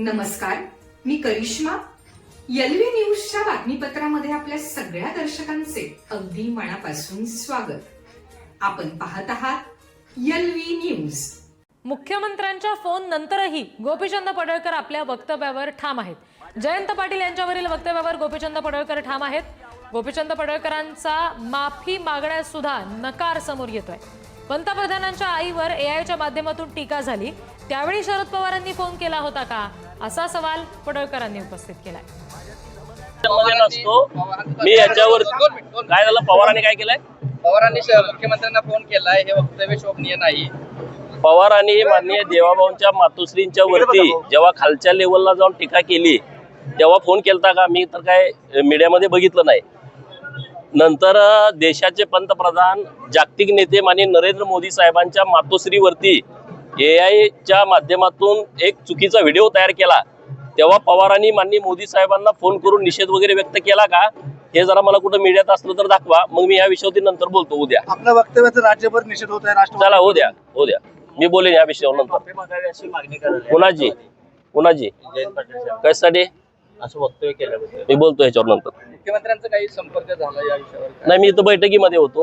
नमस्कार मी करिश्मा. यलवी न्यूजच्या बातमीपत्रामध्ये आपल्या सगळ्या दर्शकांचे अगदी मनापासून स्वागत. आपण पाहत आहात यलवी न्यूज. मुख्यमंत्र्यांच्या फोन नंतरही गोपीचंद पडळकर आपल्या वक्तव्यावर ठाम आहेत. जयंत पाटील यांच्यावरील वक्तव्यावर गोपीचंद पडळकर ठाम आहेत. गोपीचंद पडळकरांचा माफी मागण्यास सुद्धा नकार समोर येतोय. पंतप्रधानांच्या आईवर एआयच्या माध्यमातून टीका झाली. त्यावेळी शरद पवारांनी फोन केला होता का? असा सवाल पडळकरांनी उपस्थित केलाय. नसतो मी याच्यावर काय झालं? पवारांनी काय केलंय? पवारांनी मुख्यमंत्र्यांना फोन केलाय. हे वक्तव्य शोभनीय नाही. पवारांनी माननीय देवाभाऊंच्या मातोश्रींच्या वरती जेव्हा खालच्या लेवलला जाऊन टीका केली तेव्हा फोन केलता का? मी तर काय मीडियामध्ये बघितलं नाही. नंतर देशाचे पंतप्रधान जागतिक नेते माननीय नरेंद्र मोदी साहेबांच्या मातोश्रीवरती ए आयच्या माध्यमातून एक चुकीचा व्हिडिओ तयार केला. तेव्हा पवारांनी माननीय मोदी साहेबांना फोन करून निषेध वगैरे व्यक्त केला का? हे जरा मला कुठं मीडियात असलं तर दाखवा. मग मी या विषयावरती नंतर बोलतो. उद्या आपल्या वक्तव्याचा राज्यभर निषेध होत आहे राष्ट्रवादी चला हो द्या. हो द्या. मी बोलेन या विषयावर नंतर. पाटील साहेब कशासाठी? असं वक्तव्य केल्याबद्दल. मी बोलतो ह्याच्यावर नंतर. मुख्यमंत्र्यांचा काही संपर्क झाला या विषयावर? नाही मी इथं बैठकीमध्ये होतो.